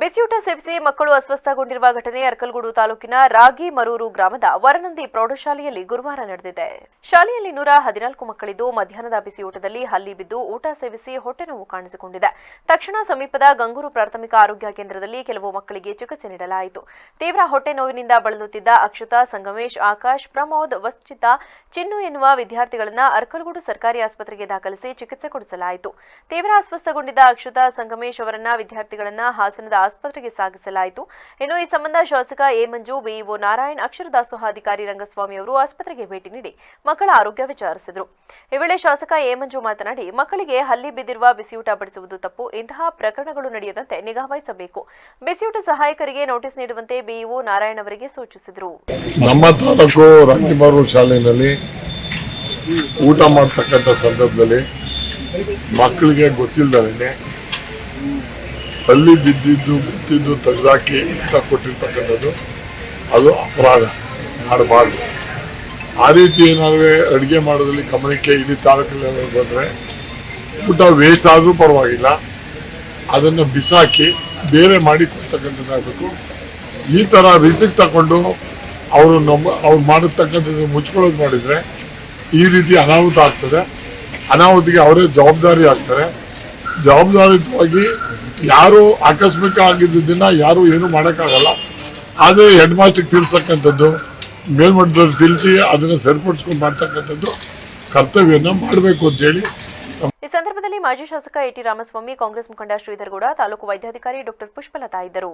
ಬಿಸಿಯೂಟ ಸೇವಿಸಿ ಮಕ್ಕಳು ಅಸ್ವಸ್ಥಗೊಂಡಿರುವ ಘಟನೆ ಅರ್ಕಲ್ಗೂಡು ತಾಲೂಕಿನ ರಾಗಿ ಮರೂರು ಗ್ರಾಮದ ವರನಂದಿ ಪ್ರೌಢಶಾಲೆಯಲ್ಲಿ ಗುರುವಾರ ನಡೆದಿದೆ. ಶಾಲೆಯಲ್ಲಿ ನೂರ ಹದಿನಾಲ್ಕು ಮಕ್ಕಳಿದ್ದು ಮಧ್ಯಾಹ್ನದ ಬಿಸಿಯೂಟದಲ್ಲಿ ಹಲ್ಲಿ ಬಿದ್ದು ಊಟ ಸೇವಿಸಿ ಹೊಟ್ಟೆ ನೋವು ಕಾಣಿಸಿಕೊಂಡಿದೆ. ತಕ್ಷಣ ಸಮೀಪದ ಗಂಗೂರು ಪ್ರಾಥಮಿಕ ಆರೋಗ್ಯ ಕೇಂದ್ರದಲ್ಲಿ ಕೆಲವು ಮಕ್ಕಳಿಗೆ ಚಿಕಿತ್ಸೆ ನೀಡಲಾಯಿತು. ತೀವ್ರ ಹೊಟ್ಟೆ ನೋವಿನಿಂದ ಬಳಲುತ್ತಿದ್ದ ಅಕ್ಷತಾ, ಸಂಗಮೇಶ್, ಆಕಾಶ್, ಪ್ರಮೋದ್ ವಸ್ಚಿತ ಚಿನ್ನು ಎನ್ನುವ ವಿದ್ಯಾರ್ಥಿಗಳನ್ನು ಅರ್ಕಲ್ಗೂಡು ಸರ್ಕಾರಿ ಆಸ್ಪತ್ರೆಗೆ ದಾಖಲಿಸಿ ಚಿಕಿತ್ಸೆ ಕೊಡಿಸಲಾಯಿತು. ತೀವ್ರ ಅಸ್ವಸ್ಥಗೊಂಡಿದ್ದ ಅಕ್ಷತಾ, ಸಂಗಮೇಶ್ ಅವರನ್ನ ವಿದ್ಯಾರ್ಥಿಗಳನ್ನ ಹಾಸನದ ಆಸ್ಪತ್ರೆಗೆ ಸಾಗಿಸಲಾಯಿತು. ಇನ್ನು ಈ ಸಂಬಂಧ ಶಾಸಕ ಎ ಮಂಜು, ಬಿಇಒ ನಾರಾಯಣ್, ಅಕ್ಷರ ದಾಸೋಹಾಧಿಕಾರಿ ರಂಗಸ್ವಾಮಿ ಅವರು ಆಸ್ಪತ್ರೆಗೆ ಭೇಟಿ ನೀಡಿ ಮಕ್ಕಳ ಆರೋಗ್ಯ ವಿಚಾರಿಸಿದರು. ಈ ವೇಳೆ ಶಾಸಕ ಎ ಮಂಜು ಮಾತನಾಡಿ, ಮಕ್ಕಳಿಗೆ ಹಲ್ಲಿ ಬಿದ್ದಿರುವ ಬಿಸಿಯೂಟ ಬಡಿಸುವುದು ತಪ್ಪು. ಇಂತಹ ಪ್ರಕರಣಗಳು ನಡೆಯದಂತೆ ನಿಗಾ ವಹಿಸಬೇಕು. ಬಿಸಿಯೂಟ ಸಹಾಯಕರಿಗೆ ನೋಟಿಸ್ ನೀಡುವಂತೆ ಬಿಇಒ ನಾರಾಯಣ್ ಅವರಿಗೆ ಸೂಚಿಸಿದರು. ನಮ್ಮ ತಾಲೂಕು ಶಾಲೆಯಲ್ಲಿ ಊಟ ಮಾಡ್ತಕ್ಕಂಥ ಸಂದರ್ಭದಲ್ಲಿ ಮಕ್ಕಳಿಗೆ ಗೊತ್ತಿಲ್ಲದೇ ಅಲ್ಲಿ ಬಿದ್ದಿದ್ದು ಬಿದ್ದಿದ್ದು ತೆಗೆದಾಕಿ ಇಷ್ಟ ಕೊಟ್ಟಿರ್ತಕ್ಕಂಥದ್ದು, ಅದು ಅಪರಾಧ. ಮಾಡಬಾರ್ದು. ಆ ರೀತಿ ಏನಾದರೂ ಅಡುಗೆ ಮಾಡೋದ್ರಲ್ಲಿ ಗಮನಕ್ಕೆ ಇಡೀ ತಾಲೂಕಲ್ಲಿ ಏನಾದರೂ ಬಂದರೆ ಊಟ ವೇಸ್ಟ್ ಆದರೂ ಪರವಾಗಿಲ್ಲ. ಅದನ್ನು ಬಿಸಾಕಿ ಬೇರೆ ಮಾಡಿ ಕೊಡ್ತಕ್ಕಂಥದ್ದಾಗಬೇಕು. ಈ ಥರ ರಿಸಿಕ್ ತಗೊಂಡು ಅವರು ನಮ್ಮ ಅವ್ರು ಮಾಡಿರ್ತಕ್ಕಂಥದ್ದು ಮುಚ್ಕೊಳ್ಳೋದು ಮಾಡಿದರೆ ಈ ರೀತಿ ಅನಾಹುತ ಆಗ್ತದೆ. ಅನಾಹುತಿಗೆ ಅವರೇ ಜವಾಬ್ದಾರಿ ಆಗ್ತಾರೆ. ಜವಾಬ್ದಾರಿಯುತವಾಗಿ ಯಾರು ಆಕಸ್ಮಿಕ ಆಗಿದ್ದನ್ನ ಯಾರು ಏನು ಮಾಡೋಕ್ಕಾಗಲ್ಲ. ಆದರೆ ಹೆಡ್ ಮಾಸ್ಟ್ರಿಗೆ ತಿಳಿಸ್ತಕ್ಕಂಥದ್ದು ಮೇಲ್ಮಟ್ಟದವ್ರು ತಿಳಿಸಿ ಅದನ್ನು ಸರಿಪಡಿಸ್ಕೊಂಡು ಮಾಡ್ತಕ್ಕಂಥದ್ದು ಕರ್ತವ್ಯನ ಮಾಡಬೇಕು ಅಂತೇಳಿ ಈ ಸಂದರ್ಭದಲ್ಲಿ ಮಾಜಿ ಶಾಸಕ ಎಟಿ ರಾಮಸ್ವಾಮಿ, ಕಾಂಗ್ರೆಸ್ ಮುಖಂಡ ಶ್ರೀಧರ್ಗೌಡ, ತಾಲೂಕು ವೈದ್ಯಾಧಿಕಾರಿ ಡಾಕ್ಟರ್ ಪುಷ್ಪಲತಾ ಇದ್ದರು.